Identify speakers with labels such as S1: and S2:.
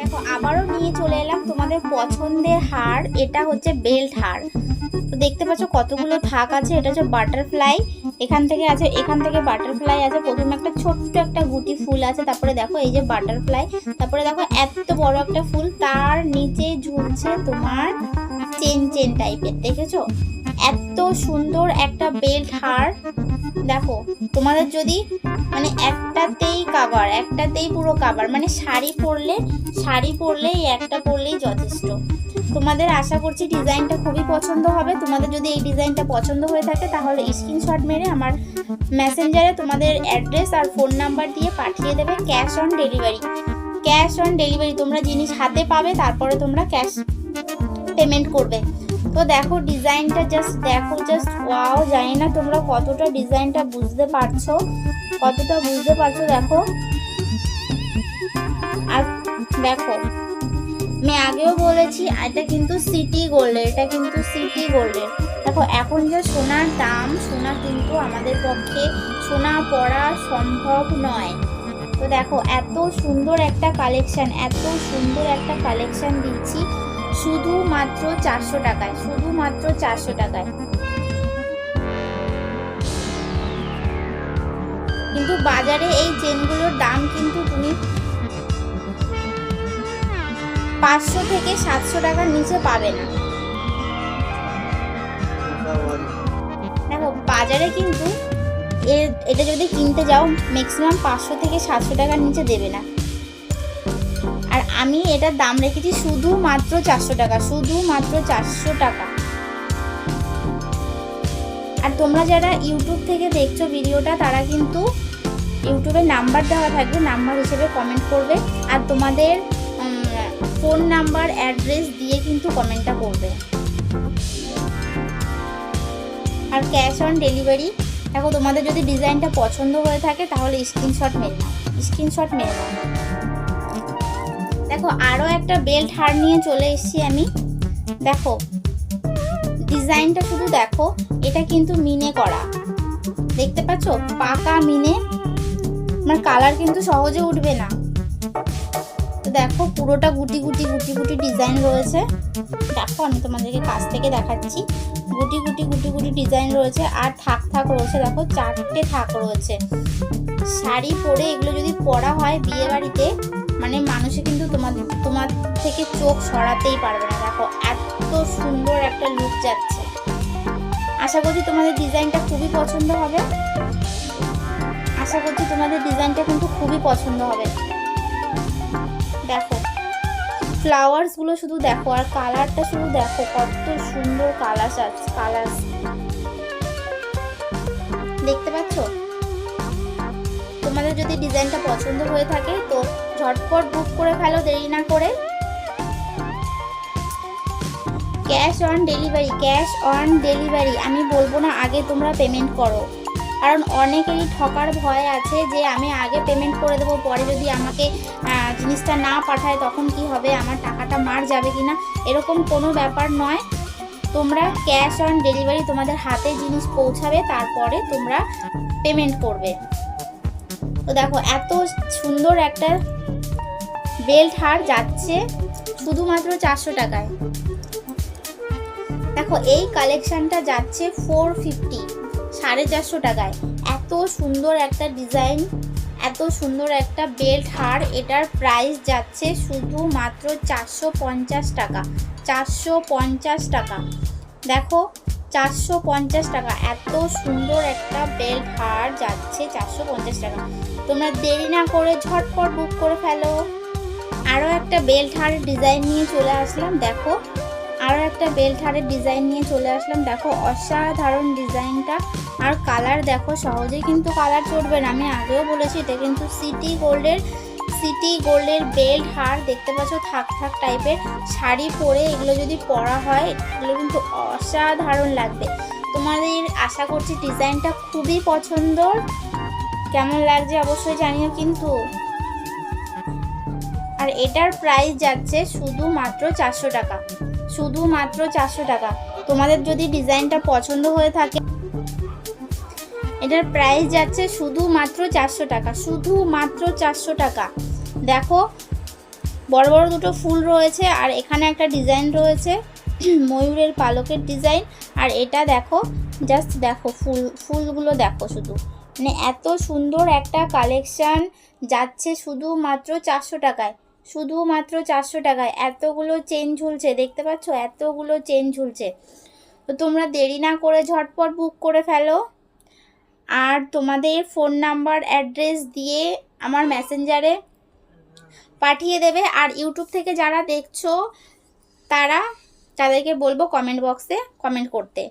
S1: দেখো, আবারও নিয়ে চলে এলাম তোমাদের পছন্দের হার, এটা হচ্ছে বেল্ট হার। তো দেখতে পাচ্ছ কতগুলো থাক আছে, এটা হচ্ছে বাটারফ্লাই। এখান থেকে আছে, এখান থেকে বাটারফ্লাই আছে। প্রথমে একটা ছোট্ট একটা গুটি ফুল আছে, তারপরে দেখো এই যে বাটারফ্লাই। তারপরে দেখো এত বড় একটা ফুল, তার নিচে ঝুলছে তোমার চেন চেন টাইপের দেখেছ? এত সুন্দর একটা বেল্ট হার। দেখো, তোমাদের যদি মানে একটাতেই কাভার একটাতেই পুরো কাভার মানে শাড়ি পরলে, শাড়ি পরলেই একটা পরলেই যথেষ্ট। তোমাদের আশা করছি ডিজাইনটা খুবই পছন্দ হবে। তোমাদের যদি এই ডিজাইনটা পছন্দ হয়ে থাকে, তাহলে স্ক্রিনশট মেরে আমার মেসেঞ্জারে তোমাদের অ্যাড্রেস আর ফোন নাম্বার দিয়ে পাঠিয়ে দেবে cash on delivery cash on delivery তোমরা জিনিস হাতে পাবে, তারপরে তোমরা ক্যাশ পেমেন্ট করবে। তো দেখো ডিজাইনটা জাস্ট দেখো জাস্ট ওয়াও জানি না তোমরা কতটা ডিজাইনটা বুঝতে পারছ। কতটা বুঝতে পারছ, দেখো। আর দেখো, আমি আগেও বলেছি, এটা কিন্তু সিটি গোল্ডের এটা কিন্তু সিটি গোল্ডের দেখো, এখন যে সোনার দাম, সোনা কিন্তু আমাদের পক্ষে সোনা পড়া সম্ভব নয়। তো দেখো, এত সুন্দর একটা কালেকশন এত সুন্দর একটা কালেকশন দিচ্ছি। শুধুমাত্র চারশো টাকায়, শুধুমাত্র চারশো টাকায়। কিন্তু বাজারে এই চেনগুলোর দাম কিন্তু তুমি পাঁচশো থেকে সাতশো টাকার নিচে পাবে না। দেখো, বাজারে কিন্তু এটা যদি কিনতে যাও ম্যাক্সিমাম পাঁচশো থেকে সাতশো টাকার নিচে দেবে না। আমি এটার দাম রেখেছি শুধুমাত্র চারশো টাকা, শুধুমাত্র চারশো টাকা। আর তোমরা যারা ইউটিউব থেকে দেখছ ভিডিওটা, তারা কিন্তু ইউটিউবে নাম্বার দেওয়া থাকবে, নাম্বার হিসেবে কমেন্ট করবে। আর তোমাদের ফোন নাম্বার অ্যাড্রেস দিয়ে কিন্তু কমেন্টটা করবে। আর ক্যাশ অন ডেলিভারি দেখো তোমাদের যদি ডিজাইনটা পছন্দ হয়ে থাকে, তাহলে স্ক্রিনশট মেরে স্ক্রিনশট মেরে দেখো আরও একটা বেল্ট হার নিয়ে চলে এসেছি আমি। দেখো ডিজাইনটা শুধু দেখো, এটা কিন্তু মিনে করা। দেখতে পাচ্ছ? পাকা মিনে আমার কালার কিন্তু সহজে উঠবে না। তো দেখো, পুরোটা গুটি গুটি গুটি গুটি ডিজাইন রয়েছে। দেখো, আমি তোমাদেরকে কাছ থেকে দেখাচ্ছি। গুটি গুটি গুটি গুটি ডিজাইন রয়েছে আর থাক থাক রয়েছে। দেখো, চারটে থাক রয়েছে। শাড়ি পরে এগুলো যদি পরা হয় বিয়ে বাড়িতে মানে মানুষে কিন্তু তোমাদের তোমার থেকে চোখ সরাতেই পারবে না। দেখো, এত সুন্দর একটা লুক যাচ্ছে। আশা করছি তোমাদের ডিজাইনটা খুবই পছন্দ হবে। আশা করছি তোমাদের ডিজাইনটা কিন্তু খুবই পছন্দ হবে। দেখো ফ্লাওয়ার্সগুলো শুধু দেখো, আর কালারটা শুধু দেখো, কত সুন্দর কালার কালার দেখতে পাচ্ছ? যদি ডিজাইনটা পছন্দ হয়ে থাকে, তো ঝটপট বুক করে ফেলো, দেরি না করে। Cash on delivery cash on delivery আমি বলব না, আগে তোমরা পেমেন্ট করো। কারণ অনেকেরই ঠকার ভয় আছে যে, আমি আগে পেমেন্ট করে দেবো, পরে যদি আমাকে জিনিসটা না পাঠায়, তখন কি হবে, আমার টাকাটা মার যাবে কি না এরকম কোনো ব্যাপার নয়। তোমরা ক্যাশ অন ডেলিভারি তোমাদের হাতে জিনিস পৌঁছাবে, তারপরে তোমরা পেমেন্ট করবে। তো দেখো, এত সুন্দর একটা বেল্ট হার যাচ্ছে শুধুমাত্র চারশো টাকায়। দেখো, এই কালেকশানটা যাচ্ছে ফোর ফিফটি সাড়ে চারশো টাকায়। এত সুন্দর একটা ডিজাইন, এত সুন্দর একটা বেল্ট হার, এটার প্রাইস যাচ্ছে শুধুমাত্র চারশো পঞ্চাশ টাকা, চারশো পঞ্চাশ টাকা। দেখো, চারশো পঞ্চাশ টাকা, এত সুন্দর একটা বেল্ট হার যাচ্ছে চারশো পঞ্চাশ টাকা। তোমরা দেরি না করে ঝটপট বুক করে ফেলো। আরও একটা বেল্ট হারের ডিজাইন নিয়ে চলে আসলাম, দেখো। আরও একটা বেল্ট হারের ডিজাইন নিয়ে চলে আসলাম, দেখো অসাধারণ ডিজাইনটা আর কালার দেখো, সহজেই কিন্তু কালার চড়বে না। আমি আগেও বলেছি, এটা কিন্তু সিটি গোল্ডের সিটি গোল্ডের বেল্ট হার দেখতে পাচ্ছ, থাক থাক টাইপের শাড়ি পরে এগুলো যদি পরা হয়, এগুলো কিন্তু অসাধারণ লাগবে। তোমাদের আশা করছি ডিজাইনটা খুবই পছন্দ কেমন লাগছে অবশ্যই জানিও কিন্তু। আর এটার প্রাইস যাচ্ছে শুধুমাত্র চারশো টাকা। শুধুমাত্র চারশো টাকা। তোমাদের যদি ডিজাইনটা পছন্দ হয়ে থাকে, এটার প্রাইস যাচ্ছে শুধুমাত্র চারশো টাকা, শুধুমাত্র চারশো টাকা। দেখো, বড় বড় দুটো ফুল রয়েছে আর এখানে একটা ডিজাইন রয়েছে, ময়ূরের পালকের ডিজাইন। আর এটা দেখো জাস্ট দেখো, ফুল, ফুলগুলো দেখো শুধু। মানে এত সুন্দর একটা কালেকশান যাচ্ছে শুধুমাত্র চারশো টাকায়, শুধুমাত্র চারশো টাকায়। এতগুলো চেন ঝুলছে, দেখতে পাচ্ছ? এতগুলো চেন ঝুলছে। তো তোমরা দেরি না করে ঝটপট বুক করে ফেলো। আর তোমাদের ফোন নাম্বার অ্যাড্রেস দিয়ে আমার মেসেঞ্জারে পাঠিয়ে দেবে। আর ইউটিউব থেকে যারা দেখছ, তারা তাদেরকে বলব কমেন্ট বক্সে কমেন্ট করতে।